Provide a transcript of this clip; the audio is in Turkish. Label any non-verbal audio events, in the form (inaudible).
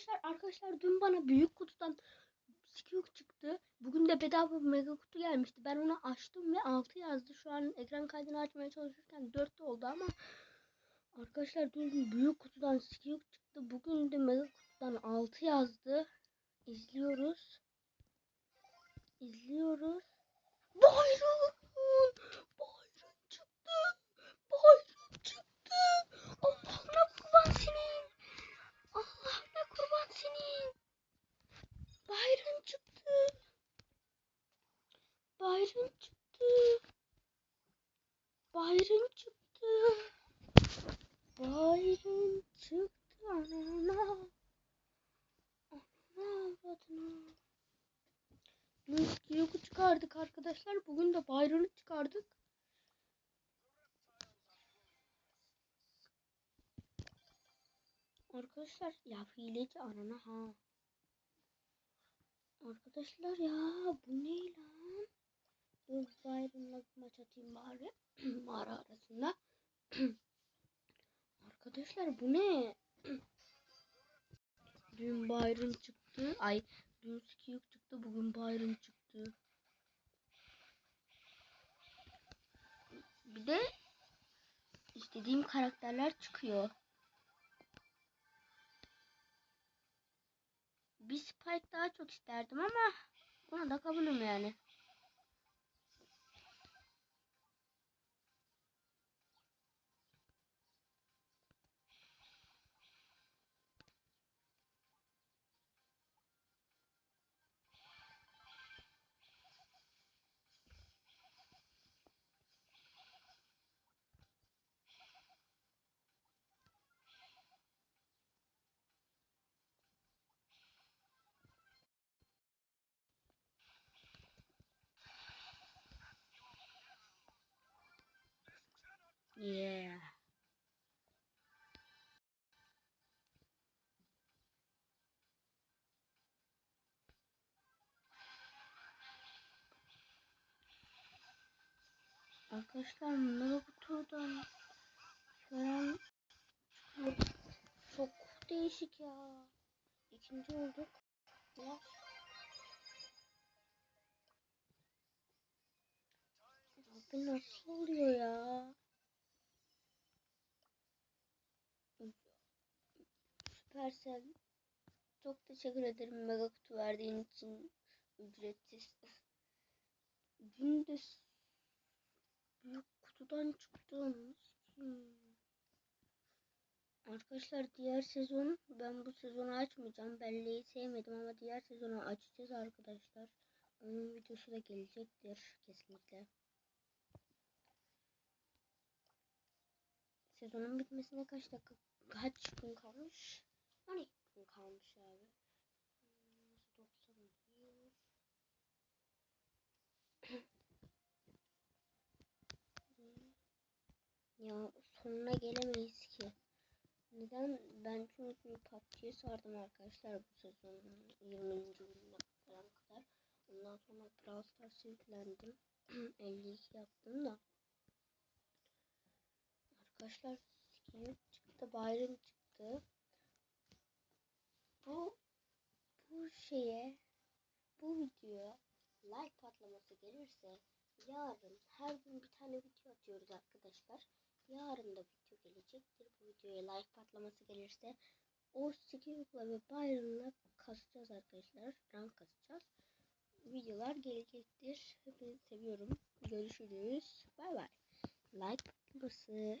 arkadaşlar arkadaşlar dün bana büyük kutudan Skiyuk çıktı. Bugün de bedava bir mega kutu gelmişti. Ben onu açtım ve 6 yazdı. Şu an ekran kaydını açmaya çalışırken 4 oldu ama arkadaşlar dün büyük kutudan Skiyuk çıktı. Bugün de mega kutudan 6 yazdı. İzliyoruz. İzliyoruz. Bayram! Bayram çıktı. Bayram çıktı. Allah'ına kurban senin. Allah'ına kurban senin. Bayram çıktı. Bayram çıktı. Bayram çıktı. Bayram çıktı anana. Anana avradına. Dün Skiyok'u çıkardık arkadaşlar. Bugün de Bayram'ı çıkardık. Arkadaşlar ya hileci anana ha. Arkadaşlar ya bu ne lan? Bir maç atayım bari. (clears throat) Mağara arasında. (clears throat) Arkadaşlar bu ne? (clears throat) dün Byron çıktı. Ay dün Skiyuk çıktı. Bugün Byron çıktı. Bir de istediğim karakterler çıkıyor. Bir Spike daha çok isterdim ama buna da kabulüm yani. Yeah. Arkadaşlar kutudan falan çıkıyor. Çok değişik ya. İkinci olduk. Ya. Abi nasıl oluyor ya? Süpersel çok teşekkür ederim mega kutu verdiğin için ücretsiz. (laughs) Dün de büyük kutudan çıktım. Arkadaşlar diğer sezon ben bu sezonu açmayacağım. Belleği sevmedim ama diğer sezonu açacağız arkadaşlar. Onun videosu da gelecektir kesinlikle. Sezonun bitmesine kaç dakika kaç gün kalmış? 12 gün kalmış abi. Hmm, 91. ya sonuna gelemeyiz ki. Neden? Ben çünkü PUBG'ye sardım arkadaşlar bu sezon 20. gününe falan kadar. Ondan sonra Brawl Stars'a yüklendim. (clears throat) 52 yaptım da. Arkadaşlar skin çıktı, Byron çıktı. Bu bu şeye bu videoya like patlaması gelirse yarın her gün bir tane video atıyoruz arkadaşlar. Yarın da video gelecektir. Bu videoya like patlaması gelirse o Skill'la ve Byron'la kasacağız arkadaşlar. Rank kasacağız. Videolar gelecektir. Hepinizi seviyorum. Görüşürüz. Bay bay. Like patlaması.